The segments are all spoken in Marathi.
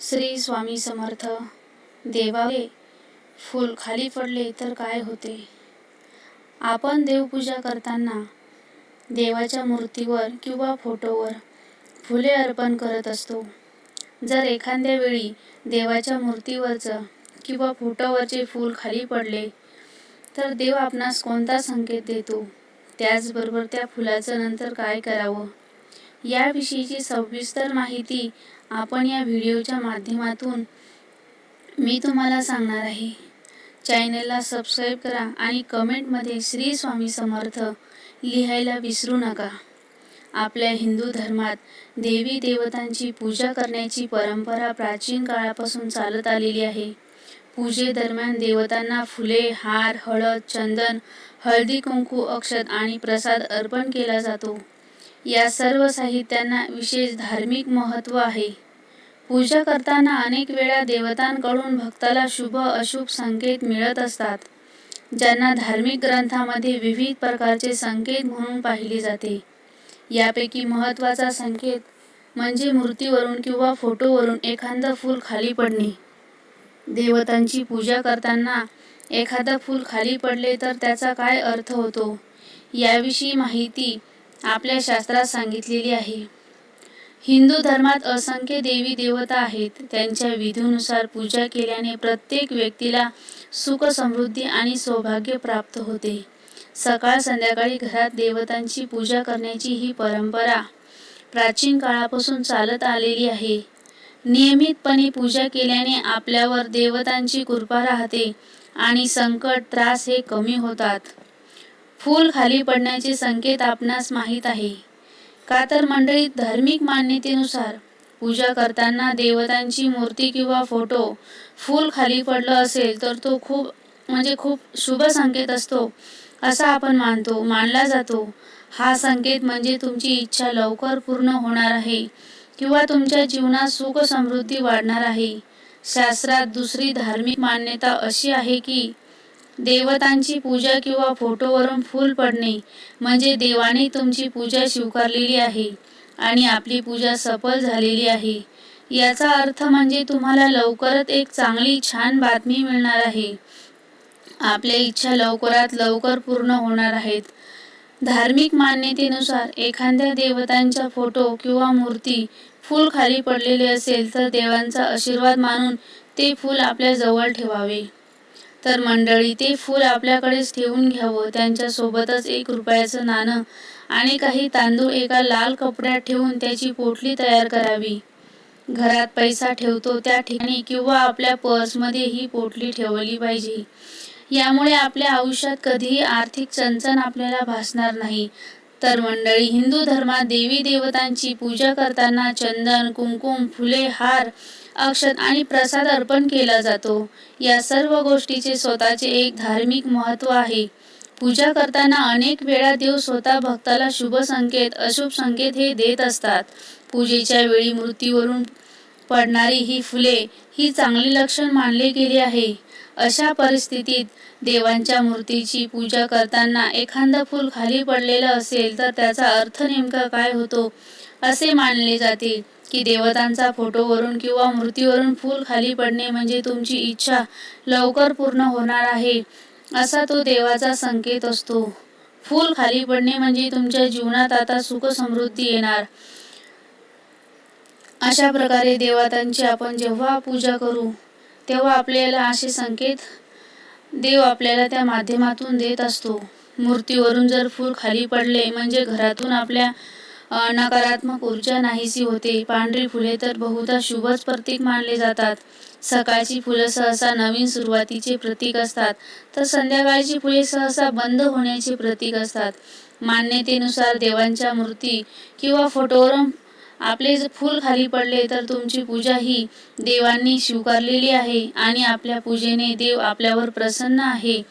श्री स्वामी समर्थ. देवाले फूल खाली पडले तर काय होते? आपण देवपूजा करताना देवाच्या मूर्तीवर किंवा फोटोवर फुले अर्पण करत असतो. जर एखाद्या वेळी देवाच्या मूर्तीवरचं किंवा फोटोवरचे फूल खाली पडले तर देव आपणास कोणता संकेत देतो? त्याचबरोबर त्या फुलाचं नंतर काय करावं? याविषयीची सविस्तर माहिती आपण या व्हिडिओच्या माध्यमातून मी तुम्हाला सांगणार आहे. चॅनलला सबस्क्राईब करा आणि कमेंटमध्ये श्री स्वामी समर्थ लिहायला विसरू नका. आपल्या हिंदू धर्मात देवी देवतांची पूजा करण्याची परंपरा प्राचीन काळापासून चालत आलेली आहे. पूजेदरम्यान देवतांना फुले हार हळद चंदन हळदी कुंकू अक्षत आणि प्रसाद अर्पण केला जातो. या सर्व साहित्यांना विशेष धार्मिक महत्त्व आहे. पूजा करताना अनेक वेळा देवतांकडून भक्ताला शुभ अशुभ संकेत मिळत असतात ज्यांना धार्मिक ग्रंथामध्ये विविध प्रकारचे संकेत म्हणून पाहिले जाते. यापैकी महत्त्वाचा संकेत म्हणजे मूर्तीवरून किंवा फोटोवरून एखादं फूल खाली पडणे. देवतांची पूजा करताना एखादं फूल खाली पडले तर त्याचा काय अर्थ होतो? याविषयी माहिती आपल्या शास्त्रात सांगितलेली आहे. हिंदू धर्मात असंख्य देवी देवता आहेत. त्यांच्या विधीनुसार पूजा केल्याने प्रत्येक व्यक्तीला सुख समृद्धी आणि सौभाग्य प्राप्त होते. सकाळ संध्याकाळी घरात देवतांची पूजा करण्याची ही परंपरा प्राचीन काळापासून चालत आलेली आहे. नियमितपणे पूजा केल्याने आपल्यावर देवतांची कृपा राहते आणि संकट त्रास हे कमी होतात. फूल खाली पडण्याचे संकेत आपणास माहीत आहे. का तर मंडळीत धार्मिक मान्यतेनुसार पूजा करताना देवतांची मूर्ती किंवा फोटो फूल खाली पडलं असेल तर तो खूप म्हणजे खूप शुभ संकेत असतो असा आपण मानतो मानला जातो. हा संकेत म्हणजे तुमची इच्छा लवकर पूर्ण होणार आहे किंवा तुमच्या जीवनात सुख समृद्धी वाढणार आहे. शास्त्रात दुसरी धार्मिक मान्यता अशी आहे की देवतांची पूजा किंवा फोटोवरून फूल पडणे म्हणजे देवाने तुमची पूजा स्वीकारलेली आहे आणि आपली पूजा सफल झालेली आहे. याचा अर्थ म्हणजे तुम्हाला लवकरच एक चांगली छान बातमी मिळणार आहे. आपल्या इच्छा लवकरात लवकर पूर्ण होणार आहेत. धार्मिक मान्यतेनुसार एखाद्या देवतांचा फोटो किंवा मूर्ती फूल खाली पडलेले असेल तर देवांचा आशीर्वाद मानून ते फूल आपल्या जवळ ठेवावे. तर मंडळी ते फूल आपल्याकडेच ठेवून घ्यावं. त्यांच्यासोबतच एक रुपयाचं नाणं आणि काही तांदूळ एका लाल कपड्यात ठेवून त्याची पोटली तयार करावी. घरात पैसा ठेवतो त्या ठिकाणी किंवा आपल्या पर्समध्ये ही पोटली ठेवली पाहिजे. यामुळे आपल्या आयुष्यात कधीही आर्थिक चणचण आपल्याला भासणार नाही. तर मंडळी हिंदू धर्मात देवी देवतांची पूजा करताना चंदन कुंकुम फुले हार अक्षत आणि प्रसाद अर्पण केला जातो. या सर्व गोष्टीचे स्वतःचे एक धार्मिक महत्त्व आहे. पूजा करताना अनेक वेळा देव स्वतः भक्ताला शुभ संकेत अशुभ संकेत हे देत असतात. पूजेच्या वेळी मृत्यूवरून पडणारी ही फुले ही चांगली लक्षण मानले गेले आहे. अशा परिस्थितीत देवांच्या मूर्तीची पूजा करताना एखादं फूल खाली पडलेलं असेल तर त्याचा अर्थ नेमका काय होतो? असे मानले जाते की देवतांचा फोटोवरून किंवा मूर्तीवरून फूल खाली पडणे म्हणजे तुमची इच्छा लवकर पूर्ण होणार आहे असा तो देवाचा संकेत असतो. फूल खाली पडणे म्हणजे तुमच्या जीवनात आता सुख समृद्धी येणार. अशा प्रकारे देवतांची आपण जेव्हा पूजा करू तेव्हा आपल्याला असे संकेत देव आपल्याला त्या माध्यमातून देत असतो. मूर्तीवरून जर फूल खाली पडले म्हणजे घरातून आपल्या नकारात्मक ऊर्जा नाहीशी होते. पांढरी फुले तर बहुधा शुभच प्रतीक मानले जातात. सकाळची फुलं सहसा नवीन सुरुवातीचे प्रतीक असतात. तर संध्याकाळची फुले सहसा बंद होण्याचे प्रतीक असतात. मान्यतेनुसार देवांच्या मूर्ती किंवा फोटोवरून आपले फूल खाली पडले तर तुमची पूजा ही देवांनी स्वीकारलेली आहे आणि आपल्या पूजेने देव आपल्यावर प्रसन्न आहे.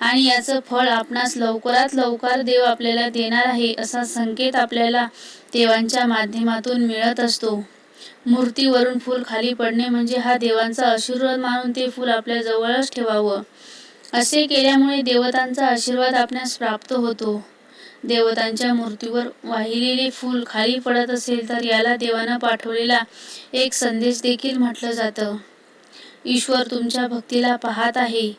आणि याचं फळ आपणास लवकरात लवकर देव आपल्याला देणार आहे असा संकेत आपल्याला देवांच्या माध्यमातून मिळत असतो. मूर्तीवरून फूल खाली पडणे म्हणजे हा देवांचा आशीर्वाद मानून ते फूल आपल्या जवळच ठेवावं. असे केल्यामुळे देवतांचा आशीर्वाद आपणास प्राप्त होतो. देवतांच्या मूर्तीवर वाहिलेले फूल खाली पडत असेल तर याला देवानं पाठवलेला एक संदेश देखील म्हटलं जातं. ईश्वर तुमच्या भक्तीला पाहत आहे.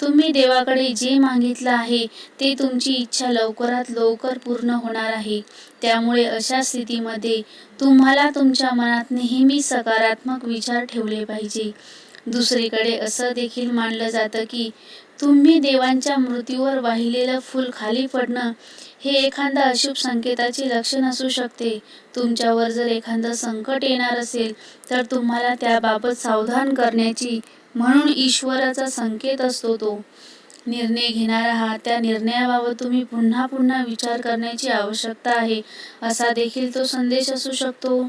तुम्ही देवाकडे जे मागितलं आहे ते तुमची इच्छा लवकरात लवकर पूर्ण होणार आहे. त्यामुळे अशा स्थितीमध्ये तुम्हाला तुमच्या मनात नेहमी सकारात्मक विचार ठेवले पाहिजे. दुसरीकडे असं देखील मानलं जातं की तुम्ही देवांच्या मृत्यूवर वाहिलेलं फूल खाली पडणं हे एखादा अशुभ संकेताचे लक्षण असू शकते. तुमच्यावर जर एखादं संकट येणार असेल तर तुम्हाला त्याबाबत सावधान करण्याची म्हणून ईश्वराचा संकेत असतो तो. निर्णय घेणार आहात त्या निर्णयाबाबत तुम्ही पुन्हा पुन्हा विचार करण्याची आवश्यकता आहे असा देखील तो संदेश असू शकतो.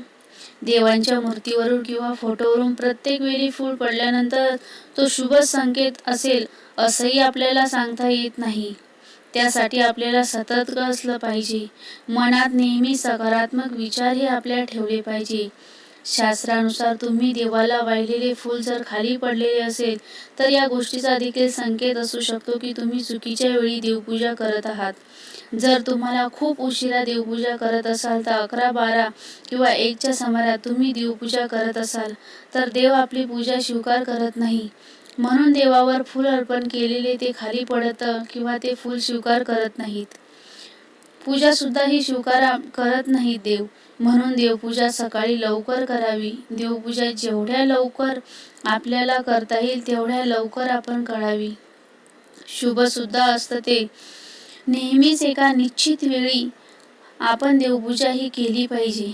देवांच्या मूर्तीवरून किंवा फोटोवरून प्रत्येक वेळी फूल पडल्यानंतर तो शुभ संकेत असेल असंही आपल्याला सांगता येत नाही. त्यासाठी आपल्याला सतर्क असलं पाहिजे? मनात नेहमी सकारात्मक विचार हे आपल्याला ठेवले पाहिजे. शास्त्रानुसार तुम्ही देवाला वाहिलेले फूल जर खाली पडलेले असेल तर या गोष्टीचा देखील संकेत असू शकतो की तुम्ही चुकीच्या वेळी देवपूजा करत आहात. जर तुम्हाला खूप उशिरा देवपूजा करत असाल तर अकरा बारा किंवा एकच्या समारात तुम्ही देवपूजा करत असाल तर देव आपली पूजा स्वीकार करत नाही. म्हणून देवावर फूल अर्पण केलेले ते खाली पडत किंवा ते फूल स्वीकार करत नाहीत. पूजा सुद्धा ही स्वीकार करत नाही देव. म्हणून देवपूजा सकाळी लवकर करावी. देवपूजा जेवढ्या लवकर आपल्याला करता येईल तेवढ्या लवकर आपण करावी. शुभ सुद्धा असतं ते. नेहमीच एका निश्चित वेळी आपण देवपूजा ही केली पाहिजे.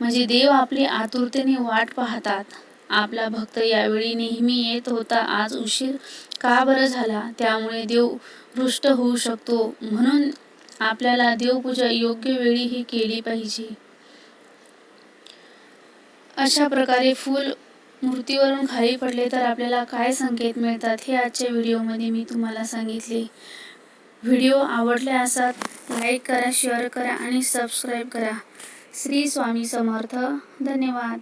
म्हणजे देव आपली आतुरतेने वाट पाहतात. आपला भक्त यावेळी नेहमी येत होता. आज उशीर का बरं झाला? त्यामुळे देव रुष्ट होऊ शकतो. म्हणून आपल्याला देवपूजा योग्य वेळी ही केली पाहिजे. अशा प्रकारे फूल मूर्तीवरून खाली पडले तर आपल्याला काय संकेत मिळतात हे आजच्या व्हिडिओमध्ये मी तुम्हाला सांगितले. व्हिडिओ आवडले असतात लाईक करा शेअर करा आणि सबस्क्राईब करा. श्री स्वामी समर्थ. धन्यवाद.